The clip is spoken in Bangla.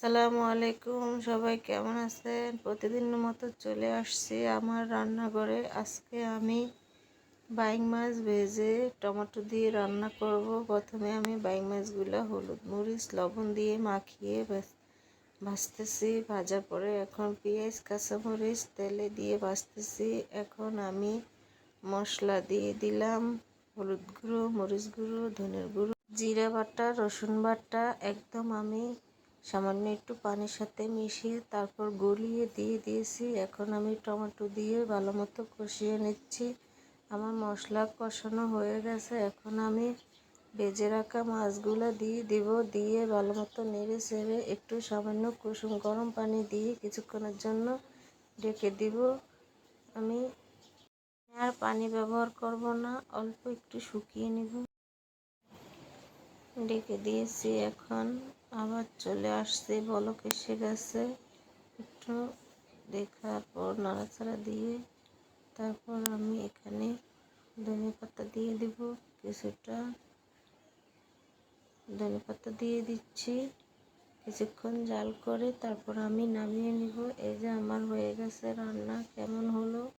সালামু আলাইকুম, সবাই কেমন আছেন? প্রতিদিনের মতো চলে আসছি আমার রান্নাঘরে। আজকে আমি বাইং মাছ ভেজে টমেটো দিয়ে রান্না করব। প্রথমে আমি বাইং মাছগুলো হলুদ মরিচ, লবণ দিয়ে মাখিয়ে ভাজতেছি। ভাজার পরে এখন পেঁয়াজ, কাঁচামরিচ, তেলে দিয়ে ভাজতেছি। এখন আমি মশলা দিয়ে দিলাম হলুদ গুঁড়ো, মরিচ গুঁড়ো, ধনের গুঁড়ো, জিরা বাটা, রসুন বাটা। একদম আমি সামান্য একটু পানির সাথে মিশিয়ে তারপর গলিয়ে দিয়ে দিয়েছি। এখন আমি টমেটো দিয়ে ভালো মতো কষিয়ে নিচ্ছি। আমার মশলা কষানো হয়ে গেছে। এখন আমি ভেজে রাখা মাছগুলো দিয়ে দিব। দিয়ে ভালো মতো নেড়ে চেড়ে একটু সামান্য কুসুম গরম পানি দিয়ে কিছুক্ষণের জন্য ঢেকে দিব। আমি আর পানি ব্যবহার করব না, অল্প একটু শুকিয়ে নিব। ডেকে দিয়েছি এখন। আবার চলে আসছে, বলক এসে গেছে। একটু দেখার পর নাড়াচাড়া দিয়ে তারপর আমি এখানে ধনে পাতা দিয়ে দিব কিছুটা। ধনে পাতা দিয়ে দিচ্ছি। কিছুক্ষণ জাল করে তারপর আমি নামিয়ে নিব। এই যে আমার হয়ে গেছে রান্না, কেমন হলো?